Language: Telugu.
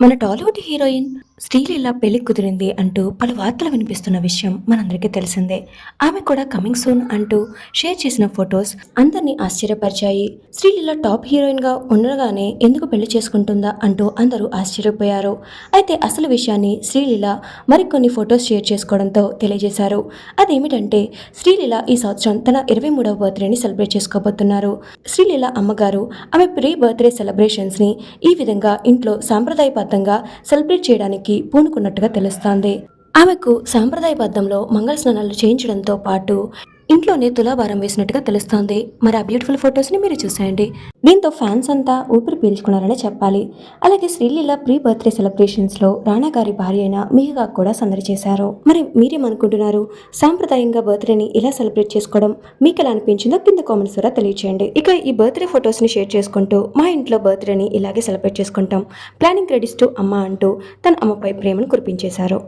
మన టాలీవుడ్ హీరోయిన్ శ్రీలీల పెళ్ళి కుదిరింది అంటూ పలు వార్తలు వినిపిస్తున్న విషయం మనందరికీ తెలిసిందే. ఆమె కూడా కమింగ్ సూన్ అంటూ షేర్ చేసిన ఫొటోస్ అందరినీ ఆశ్చర్యపరిచాయి. శ్రీలీల టాప్ హీరోయిన్గా ఉండగానే ఎందుకు పెళ్ళి చేసుకుంటుందా అంటూ అందరూ ఆశ్చర్యపోయారు. అయితే అసలు విషయాన్ని శ్రీలీల మరికొన్ని ఫొటోస్ షేర్ చేసుకోవడంతో తెలియజేశారు. అదేమిటంటే శ్రీలీల ఈ సంవత్సరం తన ఇరవై మూడవ బర్త్డేని సెలబ్రేట్ చేసుకోబోతున్నారు. శ్రీలీల అమ్మగారు ఆమె ప్రీ బర్త్డే సెలబ్రేషన్స్ని ఈ విధంగా ఇంట్లో సాంప్రదాయబద్ధంగా సెలబ్రేట్ చేయడానికి పూనుకున్నట్టుగా తెలుస్తోంది. ఆమెకు సాంప్రదాయబద్ధంలో మంగళ స్నానాలు చేయించడంతో పాటు ఇంట్లోనే తులాభారం వేసినట్టుగా తెలుస్తోంది. మరి ఆ బ్యూటిఫుల్ ఫొటోస్ని మీరు చూసేయండి. దీంతో ఫ్యాన్స్ అంతా ఊపిరి పీల్చుకున్నారనే చెప్పాలి. అలాగే శ్రీలీల ప్రీ బర్త్డే సెలబ్రేషన్స్లో రాణా గారి భార్య అయిన మీగా కూడా సందడి చేశారు. మరి మీరేమనుకుంటున్నారు? సాంప్రదాయంగా బర్త్డేని ఇలా సెలబ్రేట్ చేసుకోవడం మీకు ఎలా అనిపించిందో కింద కామెంట్స్ ద్వారా తెలియచేయండి. ఇక ఈ బర్త్డే ఫొటోస్ని షేర్ చేసుకుంటూ మా ఇంట్లో బర్త్డేని ఇలాగే సెలబ్రేట్ చేసుకుంటాం. ప్లానింగ్ క్రెడిట్స్ టు అమ్మ అంటూ తన అమ్మపై ప్రేమను కురిపించేశారు.